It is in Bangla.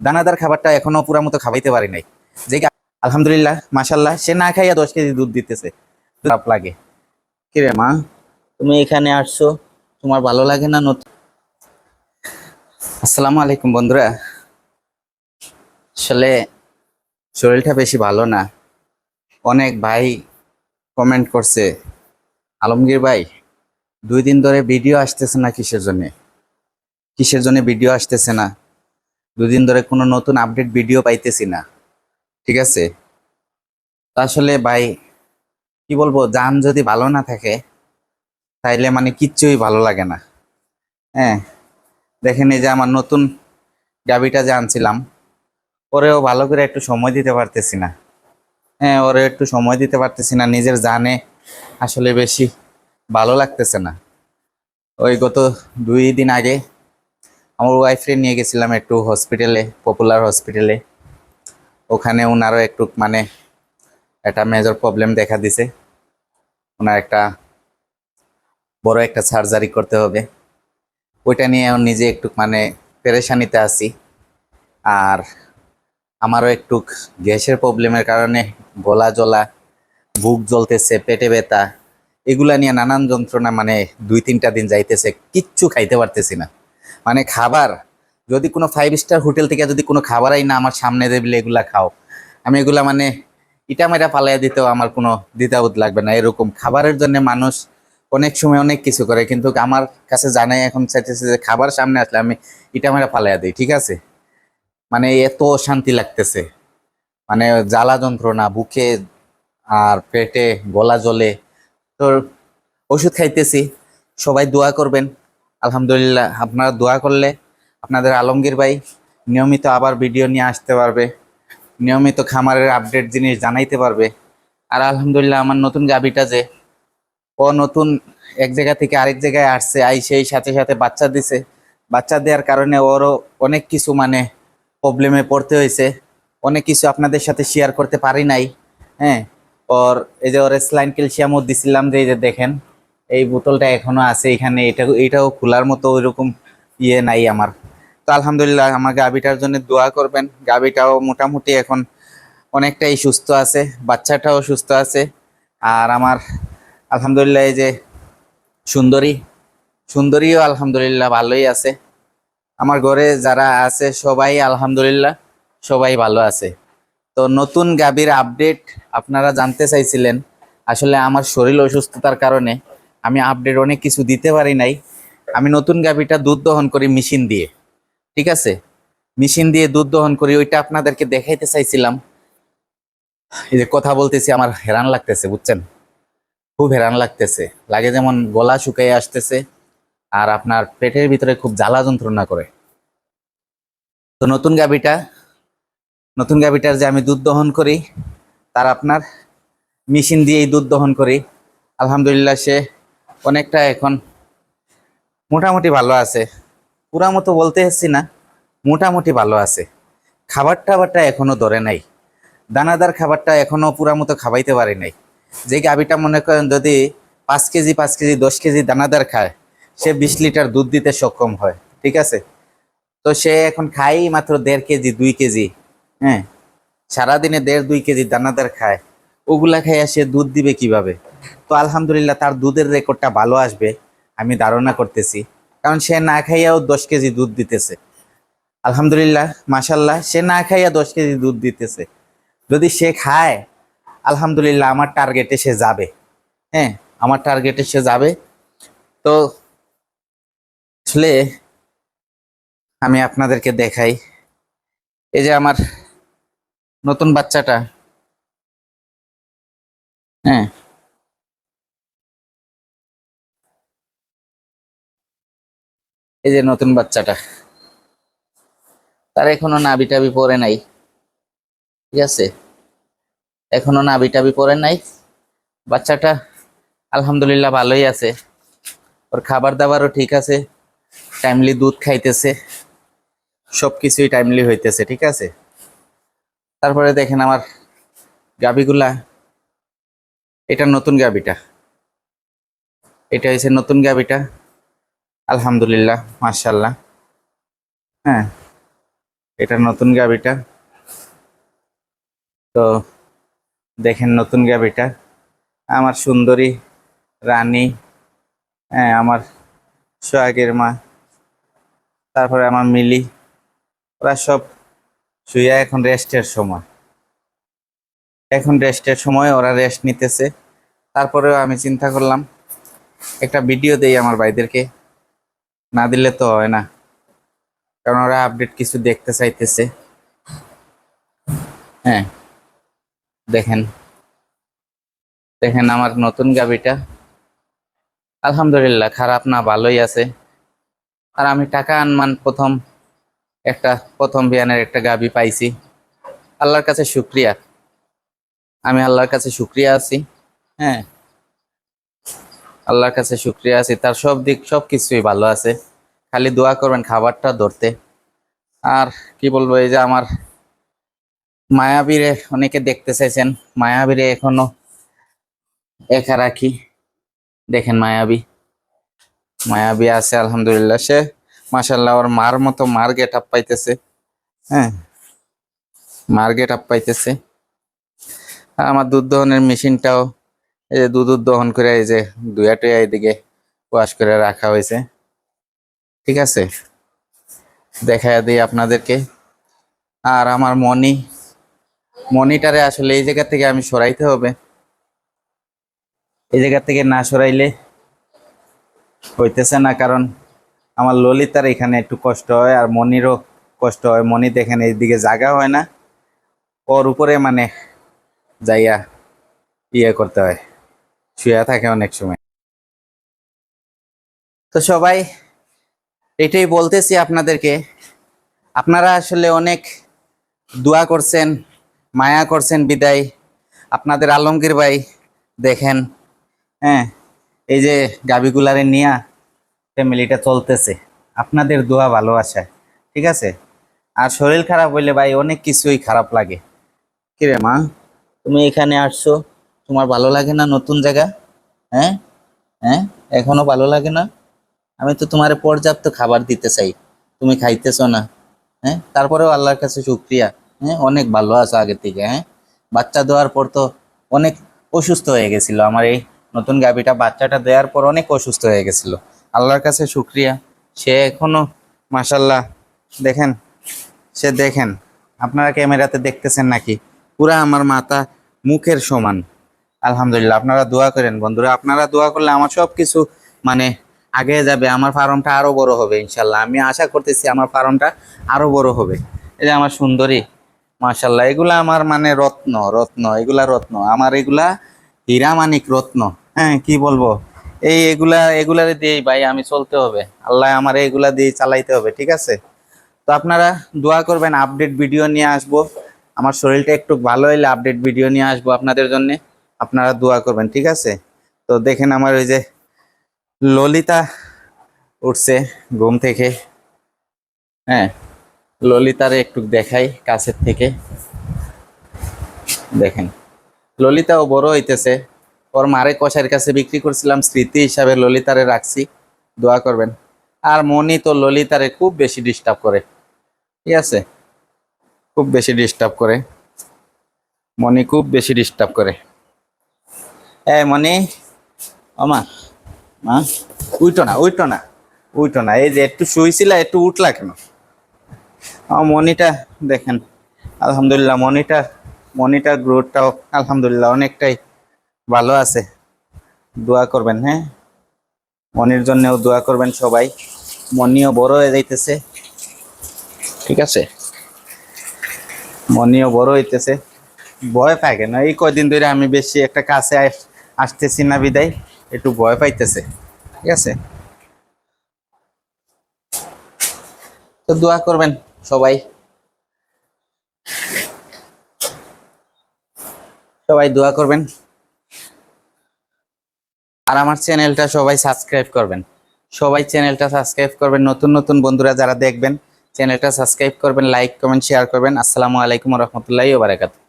দানাদার খাবারটা এখনও পুরা মতো খাবাইতে পারি নাই। যে আলহামদুলিল্লাহ মাশাল্লাহ সে না খাইয়া দশ কেজি দুধ দিতেছে। খারাপ লাগে। কিরে মা, তুমি এখানে আসছো, তোমার ভালো লাগে না নতুন? আসসালামু আলাইকুম বন্ধুরা। আসলে শরীরটা বেশি ভালো না। অনেক ভাই কমেন্ট করছে, আলমগীর ভাই, দুই দিন ধরে ভিডিও আসতেছে না কিসের জন্যে? কিসের জন্য ভিডিও আসতেছে না? দুই দিন ধরে কোনো নতুন আপডেট ভিডিও পাইতেছি না। ঠিক আছে? আসলে ভাই, কি বলব, যান যদি ভালো না থাকে, তাইলে মানে কিচ্ছুই ভালো লাগে না। হ্যাঁ দেখেন এই যে আমার নতুন গাবিটা যে আনছিলাম, ওরেও ভালো করে একটু সময় দিতে পারতেছি না। হ্যাঁ ওরে একটু সময় দিতে পারতেছি না, নিজের জানে আসলে বেশি ভালো লাগতেছে না। ওই গত দুই দিন আগে আমার ওয়াইফরে নিয়ে গেছিলাম একটু হসপিটালে পপুলার হসপিটালে ওখানে ওনারও একটু মানে একটা মেজর প্রবলেম দেখা দিছে। ওনার একটা বড় একটা সার্জারি করতে হবে। ওইটা নিয়ে নিজে একটু মানে পেরেশানিতে আছি। আর আমারও একটু গ্যাসের প্রবলেমের কারণে গলা জ্বলা, বুক জ্বলতেছে, পেটে ব্যথা, এগুলা নিয়ে নানান যন্ত্রণা মানে দুই তিনটা দিন যাইতেছে, কিচ্ছু খাইতে পারতেছি না। মানে খাবার, যদি কোনো ফাইভ স্টার হোটেল থেকে যদি কোনো খাবারই না আমার সামনে দেবিলে এগুলা খাও। আমি এগুলা মানে ইটা মেরা পালাইয়া দিতেও আমার কোনো দ্বিধাবোধ লাগবে না। এরকম খাবারের জন্য মানুষ অনেক সময় অনেক কিছু করে, কিন্তু আমার কাছে জানাই এখন চাইতেছে যে খাবার সামনে আসলে আমি ইটা মেরা পালাইয়া দিই, ঠিক আছে? মানে এত শান্তি লাগতেছে। মানে জ্বালা যন্ত্রণা, বুকে আর পেটে গলা জলে তোর ওষুধ খাইতেছি, সবাই দোয়া করবেন। আলহামদুলিল্লাহ, আপনারা দোয়া করলে আপনাদের আলমগীর ভাই নিয়মিত আবার ভিডিও নিয়ে আসতে পারবে, নিয়মিত খামারের আপডেট জিনিস জানাইতে পারবে। আর আলহামদুলিল্লাহ, আমার নতুন গাবিটা যে ও নতুন এক জায়গা থেকে আরেক জায়গায় আসছে, আই সেই সাথে সাথে বাচ্চা দিছে। বাচ্চা দেওয়ার কারণে ওরও অনেক কিছু মানে প্রবলেমে পড়তে হয়েছে। অনেক কিছু আপনাদের সাথে শেয়ার করতে পারি নাই। হ্যাঁ ওর এই যে ওর স্লাইন ক্যালসিয়ামও দিছিলাম যে এই যে দেখেন। এই বোতলটা এখনও আছে, এখানে এটা এটাও খোলার মতো ওইরকম ইয়ে নাই আমার। তো আলহামদুলিল্লাহ আমার গাবিটার জন্য দোয়া করবেন। গাবিটাও মোটামুটি এখন অনেকটাই সুস্থ আছে, বাচ্চাটাও সুস্থ আছে। আর আমার আলহামদুলিল্লাহ এই যে সুন্দরী, সুন্দরীও আলহামদুলিল্লাহ ভালোই আছে। আমার ঘরে যারা আছে সবাই আলহামদুলিল্লাহ সবাই ভালো আছে। তো নতুন গাবির আপডেট আপনারা জানতে চাইছিলেন, আসলে আমার শরীর অসুস্থতার কারণে। আমি আপডেট অনেক কিছু দিতে পারি নাই। আমি নতুন গাবিটা দুধ দহন করি মেশিন দিয়ে। ঠিক আছে? মেশিন দিয়ে দুধ দহন করি, ওইটা আপনাদেরকে দেখাইতে চাইছিলাম। এই যে কথা বলতেছি, আমার হেরান লাগতেছে, বুঝছেন? খুব হেরান লাগতেছে। লাগে যেমন গলা শুকাই আসতেছে, আর আপনার পেটের ভিতরে খুব জ্বালা যন্ত্রণা করে। তো নতুন গাবিটা নতুন গাবিটার যে আমি দুধ দহন করি, তার আপনার মেশিন দিয়েই দুধ দহন করি। আলহামদুলিল্লাহ, সে অনেকটা এখন মোটামুটি ভালো আছে। পুরা মতো বলতে এসছি না, মোটামুটি ভালো আছে। খাবার টাবারটা এখনও ধরে নাই। দানাদার খাবারটা এখনও পুরা মতো খাবাইতে পারি নাই। যে গাবিটা মনে করেন যদি পাঁচ কেজি পাঁচ কেজি, দশ কেজি দানাদার খায়, সে বিশ লিটার দুধ দিতে সক্ষম হয়, ঠিক আছে? তো সে এখন খাই মাত্র দেড় কেজি, দুই কেজি হ্যাঁ? সারাদিনে দেড়, দুই কেজি দানাদার খায়। ওগুলা খাইয়া সে দুধ দিবে কীভাবে? তো আলহামদুলিল্লাহ তার দুধের রেকর্ডটা ভালো আসবে, আমি ধারণা করতেছি। কারণ সে না খাইয়াও দশ কেজি দুধ দিতেছে। আলহামদুলিল্লাহ মাসাল্লাহ সে না খাইয়া দশ কেজি দুধ দিতেছে। যদি সে খায়, আলহামদুলিল্লাহ আমার টার্গেটে সে যাবে। হ্যাঁ আমার টার্গেটে সে যাবে। তো আসলে আমি আপনাদেরকে দেখাই, এই যে আমার নতুন বাচ্চাটা। হ্যাঁ এই যে নতুন বাচ্চাটা। তার এখনও নাবি টাবি পরে নাই। ঠিক আছে? এখনও নাবি টাবি পরে নাই। বাচ্চাটা আলহামদুলিল্লাহ ভালোই আছে। ওর খাবার দাবারও ঠিক আছে। টাইমলি দুধ খাইতেছে। সব কিছুই টাইমলি হইতেছে, ঠিক আছে? তারপরে দেখেন আমার গাবিগুলা এটা নতুন গাবিটা এটা হয়েছে নতুন গাবিটা আলহামদুলিল্লাহ মার্শাল্লাহ হ্যাঁ এটা নতুন গাবিটা। তো দেখেন নতুন গাবিটা। আমার সুন্দরী রানী হ্যাঁ আমার সোহাগের মা, তারপরে আমার মিলি, ওরা সব শুয়ে এখন রেস্টের সময়। এখন রেস্টের সময় ওরা রেস্ট নিতেছে। তারপরেও আমি চিন্তা করলাম, একটা ভিডিও দেই আমার ভাইদেরকে। না দিলে তো হয় না। কারণ ওরা আপডেট কিছু দেখতে চাইতেছে। হ্যাঁ দেখেন। দেখেন আমার নতুন গাবিটা। আলহামদুলিল্লাহ, খারাপ না, ভালোই আছে। আর আমি টাকা আনমান প্রথম একটা, প্রথম বিয়ানের একটা গাবি পাইছি। আল্লাহর কাছে শুক্রিয়া। আমি আল্লাহর কাছে শুক্রিয়া আছি। হ্যাঁ আল্লাহর কাছে শুক্রিয়া আছি। তার সব দিক সব কিছুই ভালো আছে। খালি দোয়া করবেন খাবারটা ধরতে। আর কি বলব, এই যে আমার মায়াবীরে অনেকে দেখতে চাইছেন। মায়াবীরে এখনও একা রাখি। দেখেন মায়াবী। মায়াবী আছে, আলহামদুলিল্লাহ। সে মাসাল্লাহ ওর মার মতো মার গেট আপ পাইতেছে। হ্যাঁ মার গেট আপ পাইতেছে। আর আমার দুধ দহনের মেশিনটাও এই যে দুধ দহন করে এই যে দুয়া টুয়া এদিকে ওয়াশ করে রাখা হয়েছে। ঠিক আছে? দেখা দিই আপনাদেরকে। আর আমার মনি মনিটারে আসলে এই জায়গা থেকে আমি সরাইতে হবে। এই জায়গা থেকে না সরাইলে হইতেছে না, কারণ আমার ললিতার এখানে একটু কষ্ট হয় আর মনিরও কষ্ট হয়। মনি দেখেন এইদিকে জায়গা হয় না। ওর উপরে মানে যাইয়া ইয়ে করতে হয়। শুয়ে থাকে অনেক সময়। তো সবাই, এটাই বলতেছি আপনাদেরকে। আপনারা আসলে অনেক দোয়া করছেন, মায়া করছেন বিদায়। আপনাদের আলমগীর ভাই দেখেন হ্যাঁ এই যে গাবিগুলারে নিয়া ফ্যামিলিটা চলতেছে। আপনাদের দোয়া ভালোবাসায়, ঠিক আছে? আর শরীর খারাপ হইলে ভাই অনেক কিছুই খারাপ লাগে। কিরে মা, তুমি এখানে আসছো? তোমার ভালো লাগে না নতুন জায়গা? হ্যাঁ? হ্যাঁ? এখনও ভালো লাগে না? আমি তো তোমার পর্যাপ্ত খাবার দিতে চাই। তুমি খাইতেছো না। হ্যাঁ? তারপরেও আল্লাহর কাছে শুক্রিয়া। হ্যাঁ? অনেক ভালো আছো আগে থেকে। হ্যাঁ? বাচ্চা দেওয়ার পর তো অনেক অসুস্থ হয়ে গেছিল। আমার এই নতুন গাভিটা বাচ্চাটা দেওয়ার পর অনেক অসুস্থ হয়ে গেছিল। আল্লাহর কাছে শুক্রিয়া। সে এখনও মাসাল্লাহ দেখেন, সে দেখেন, আপনারা ক্যামেরাতে দেখতেছেন নাকি? পুরা আমার মাথা মুখের সমান। আলহামদুলিল্লাহ, আপনারা দোয়া করেন বন্ধুরা। আপনারা দোয়া করলে আমার সব কিছু মানে আগে যাবে, আমার ফার্মটা আরও বড় হবে ইনশাল্লাহ। আমি আশা করতেছি আমার ফার্মটা আরও বড় হবে। এই যে আমার সুন্দরী মাশাল্লাহ এগুলা আমার মানে রত্ন রত্ন, এগুলা রত্ন। আমার এগুলা হীরা মানিক রত্ন। হ্যাঁ কি বলব? এই এগুলা, এগুলারে দিয়েই ভাই আমি চলতে হবে। আল্লাহ আমার এগুলা দিয়ে চালাইতে হবে, ঠিক আছে? তো আপনারা দোয়া করবেন আপডেট ভিডিও নিয়ে আসব। আমার শরীরটা একটু ভালো হইলে আপডেট ভিডিও নিয়ে আসব আপনাদের জন্য। আপনারা দোয়া করবেন, ঠিক আছে? তো দেখেন আমার ওই যে ললিতা উঠছে ঘুম থেকে। হ্যাঁ ললিতারে একটু দেখাই কাছের থেকে। দেখেন, ললিতাও বড় হইতেছে। ওর মারে কষার কাছে বিক্রি করছিলাম, স্মৃতি হিসাবে ললিতারে রাখছি। দোয়া করবেন। আর মনি তো ললিতারে খুব বেশি ডিস্টার্ব করে, ঠিক আছে? খুব বেশি ডিস্টার্ব করে। মনি খুব বেশি ডিস্টার্ব করে। মনি আমা মা। উইটো না উইটো না উইটো না। এই যে একটু শুইছিলা, একটু উঠলা কেন? মনিটা দেখেন, আলহামদুলিল্লাহ মনিটার মনিটার গ্রোথটাও আলহামদুলিল্লাহ অনেকটাই ভালো আছে। দোয়া করবেন হ্যাঁ? মনির জন্যও দোয়া করবেন সবাই। মনিও বড় হয়ে যাইতেছে। ঠিক আছে? মনিও বড় হইতেছে। ভয় পায় কেন? এই কয়দিন ধরে আমি বেশি একটা কাছে আসতেছি না বিদায়, একটু ভয় পাইতেছে, ঠিক আছে? তো দোয়া করবেন সবাই। সবাই দোয়া করবেন। আর আমার চ্যানেলটা সবাই সাবস্ক্রাইব করবেন। সবাই চ্যানেলটা সাবস্ক্রাইব করবেন। নতুন নতুন বন্ধুরা যারা দেখবেন, চ্যানেলটা সাবস্ক্রাইব করবেন, লাইক, কমেন্ট, শেয়ার করবেন। আসসালামু আলাইকুম রহমতুল্লাহি বারাকাতুহু।